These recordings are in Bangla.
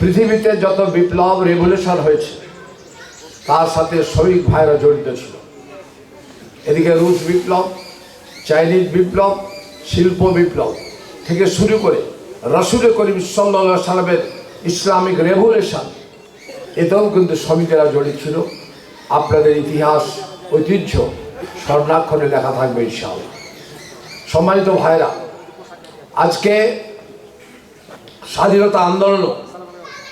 পৃথিবীতে যত বিপ্লব রেভলিউশন হয়েছে, তার সাথে শ্রমিক ভাইরা জড়িত ছিল। এদিকে রুশ বিপ্লব, চাইনিজ বিপ্লব, শিল্প বিপ্লব থেকে শুরু করে রসুল করিম সাল্লা সালামের ইসলামিক রেভলিউশন এতেও কিন্তু শ্রমিকেরা জড়িত ছিল। আপনাদের ইতিহাস, ঐতিহ্য স্বর্ণাক্ষরে লেখা থাকবে ইনশাআল্লাহ। সম্মানিত ভাইরা, আজকে স্বাধীনতা আন্দোলনও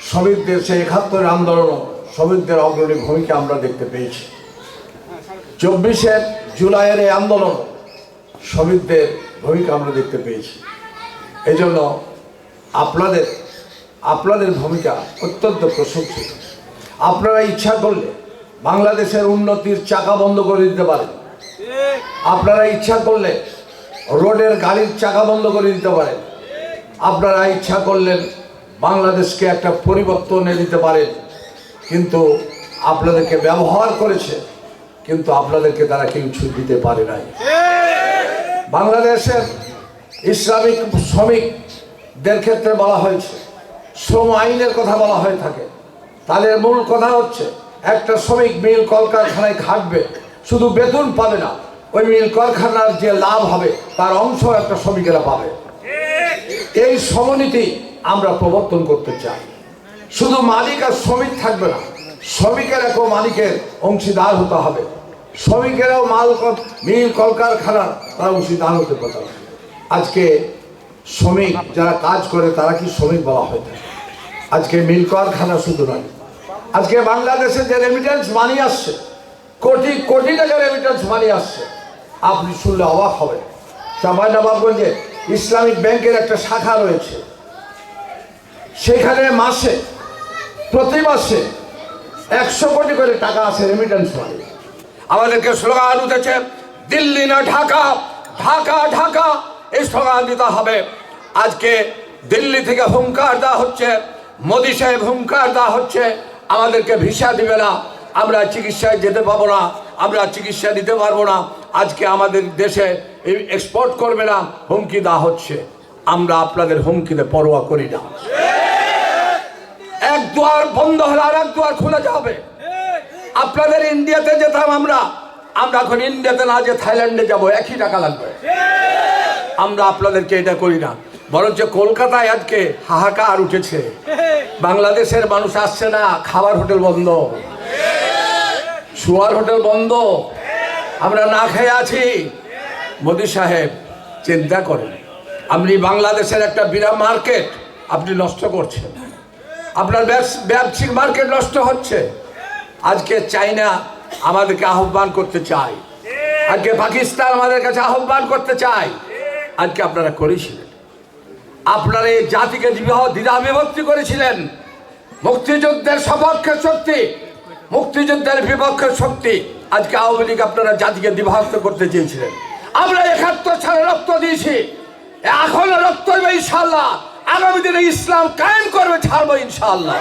শ্রমিকদের সেই একাত্তরের আন্দোলনও শ্রমিকদের অগ্রণী ভূমিকা আমরা দেখতে পেয়েছি। চব্বিশের জুলাইয়ের এই আন্দোলন শ্রমিকদের ভূমিকা আমরা দেখতে পেয়েছি। এই জন্য আপনাদের আপনাদের ভূমিকা অত্যন্ত প্রশংসিত। আপনারা ইচ্ছা করলে বাংলাদেশের উন্নতির চাকা বন্ধ করে দিতে পারেন। আপনারা ইচ্ছা করলে রোডের গাড়ির চাকা বন্ধ করে দিতে পারেন। আপনারা ইচ্ছা করলেন বাংলাদেশকে একটা পরিবর্তন এনে দিতে পারে। কিন্তু আপনাদেরকে ব্যবহার করেছে, কিন্তু আপনাদেরকে তারা কিছু দিতে পারে নাই। বাংলাদেশের ইসলামিক শ্রমিকদের ক্ষেত্রে বলা হয়েছে, শ্রম আইনের কথা বলা হয়ে থাকে। তাহলে মূল কথা হচ্ছে, একটা শ্রমিক মিল কলকারখানায় খাটবে, শুধু বেতন পাবে না, ওই মিল কারখানার যে লাভ হবে, তার অংশ একটা শ্রমিকেরা পাবে। এই সমনীতি আমরা প্রবর্তন করতে চাই। শুধু মালিক আর শ্রমিক থাকবে না শ্রমিকেরাকেও মালিকের অংশীদার হতে হবে। শ্রমিকেরাও মাল মিল কলকারখানা তারা অংশীদার হতে পারে আজকে শ্রমিক যারা কাজ করে, তারা কি শ্রমিক বলা হয়ে? থাকে আজকে মিল কারখানা শুধু নয়। আজকে বাংলাদেশে যে রেমিটেন্স মানি আসছে, কোটি কোটি টাকা রেমিটেন্স মানি আসছে। আপনি শুনলে অবাক হবেন। চাঁপাইনবাবগঞ্জে ইসলামিক ব্যাংকের একটা শাখা রয়েছে। সেখানে মাসে, প্রতি মাসে একশো কোটি করে টাকা আসে রেমিটেন্স মানি আমাদেরকে স্লোগান উঠেছে, দিল্লি না ঢাকা ঢাকা ঢাকা, এই স্লোগান দিতে হবে। আজকে দিল্লি থেকে হুঙ্কার দেওয়া হচ্ছে, মোদি সাহেব হুঙ্কার দেওয়া হচ্ছে, আমাদেরকে ভিসা দিবে না, আমরা চিকিৎসায় যেতে পাবো না, আমরা চিকিৎসা দিতে পারব না, আজকে আমাদের দেশে এক্সপোর্ট করবে না, হুমকি দেওয়া হচ্ছে। আমরা আপনাদের হুমকিতে পরোয়া করি না। এক দুয়ার বন্ধ হলে আর এক দুয়ার খুলে যাবে। আপনাদের ইন্ডিয়াতে যেতাম আমরা। আমরা এখন ইন্ডিয়াতে না যে থাইল্যান্ডে যাব, একই টাকা লাগবে। আমরা আপনাদেরকে এটা করি না। বরঞ্চ কলকাতায় আজকে হাহাকার উঠেছে। বাংলাদেশের মানুষ আসছে না, খাবার হোটেল বন্ধ। শুয়ার হোটেল বন্ধ। আমরা না খেয়ে আছি। মোদী সাহেব, চিন্তা করেন। আপনি বাংলাদেশের একটা বিরাট মার্কেট, আপনি নষ্ট করছেন। আপনার ব্যবস- ব্যবসায়িক মার্কেট নষ্ট হচ্ছে। আজকে চাইনা আমাদেরকে আহ্বান করতে চায়। আজকে পাকিস্তান আমাদের কাছে আহ্বান করতে চায়। আজকে আপনারা করেছিলেন। আপনারা এই জাতিকে বিবাহ দ্বিধা বিভক্তি করেছিলেন। মুক্তিযুদ্ধের সপক্ষে শক্তি, মুক্তিযুদ্ধের বিপক্ষে শক্তি। আজকে আওয়ামী লীগ আপনারা জাতিকে বিভক্ত করতে চেয়েছিলেন। আমরা একাত্তর সালে রক্ত দিয়েছি। এখনও রক্ত ইনশাল্লাহ আগামী দিনে ইসলাম কায়েম করবে ছাড়বো ইনশাল্লাহ